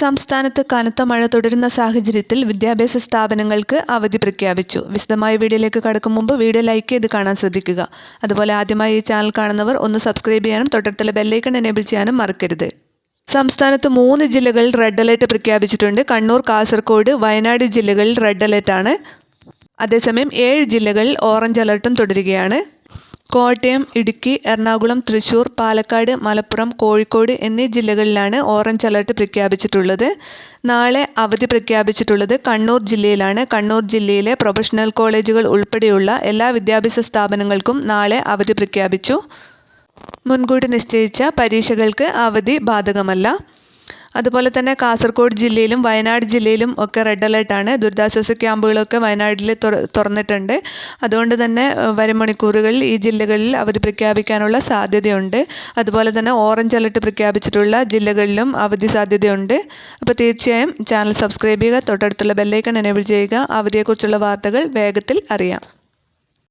സംസ്ഥാനത്ത് കനത്ത മഴ തുടരുന്ന സാഹചര്യത്തിൽ വിദ്യാഭ്യാസ സ്ഥാപനങ്ങൾക്ക് അവധി പ്രഖ്യാപിച്ചു. വിശദമായ വീഡിയോയിലേക്ക് കടക്കും മുമ്പ് വീഡിയോ ലൈക്ക് ചെയ്ത് കാണാൻ ശ്രദ്ധിക്കുക. അതുപോലെ ആദ്യമായി ഈ ചാനൽ കാണുന്നവർ ഒന്ന് സബ്സ്ക്രൈബ് ചെയ്യാനും തൊട്ടടുത്തുള്ള ബെല്ലൈക്കൺ എനേബിൾ ചെയ്യാനും മറക്കരുത്. സംസ്ഥാനത്ത് മൂന്ന് ജില്ലകളിൽ റെഡ് അലേർട്ട് പ്രഖ്യാപിച്ചിട്ടുണ്ട്. കണ്ണൂർ കാസർഗോഡ് വയനാട് ജില്ലകളിൽ റെഡ് അലേർട്ടാണ്. അതേസമയം ഏഴ് ജില്ലകളിൽ ഓറഞ്ച് അലർട്ടും തുടരുകയാണ്. കോട്ടയം ഇടുക്കി എറണാകുളം തൃശൂർ പാലക്കാട് മലപ്പുറം കോഴിക്കോട് എന്നീ ജില്ലകളിലാണ് ഓറഞ്ച് അലർട്ട് പ്രഖ്യാപിച്ചിട്ടുള്ളത്. നാളെ അവധി പ്രഖ്യാപിച്ചിട്ടുള്ളത് കണ്ണൂർ ജില്ലയിലാണ്. കണ്ണൂർ ജില്ലയിലെ പ്രൊഫഷണൽ കോളേജുകൾ ഉൾപ്പെടെയുള്ള എല്ലാ വിദ്യാഭ്യാസ സ്ഥാപനങ്ങൾക്കും നാളെ അവധി പ്രഖ്യാപിച്ചു. മുൻകൂട്ടി നിശ്ചയിച്ച പരീക്ഷകൾക്ക് അവധി ബാധകമല്ല. അതുപോലെ തന്നെ കാസർഗോഡ് ജില്ലയിലും വയനാട് ജില്ലയിലും ഒക്കെ റെഡ് അലേർട്ടാണ് ദുരിതാശ്വാസ ക്യാമ്പുകളൊക്കെ വയനാട്ടിൽ തുറന്നിട്ടുണ്ട്. അതുകൊണ്ട് തന്നെ വരും മണിക്കൂറുകളിൽ ഈ ജില്ലകളിൽ അവധി പ്രഖ്യാപിക്കാനുള്ള സാധ്യതയുണ്ട്. അതുപോലെ തന്നെ ഓറഞ്ച് അലർട്ട് പ്രഖ്യാപിച്ചിട്ടുള്ള ജില്ലകളിലും അവധി സാധ്യതയുണ്ട്. അപ്പോൾ തീർച്ചയായും ചാനൽ സബ്സ്ക്രൈബ് ചെയ്യുക തൊട്ടടുത്തുള്ള ബെല്ലൈക്കൺ എനേബിൾ ചെയ്യുക. അവധിയെക്കുറിച്ചുള്ള വാർത്തകൾ വേഗത്തിൽ അറിയാം.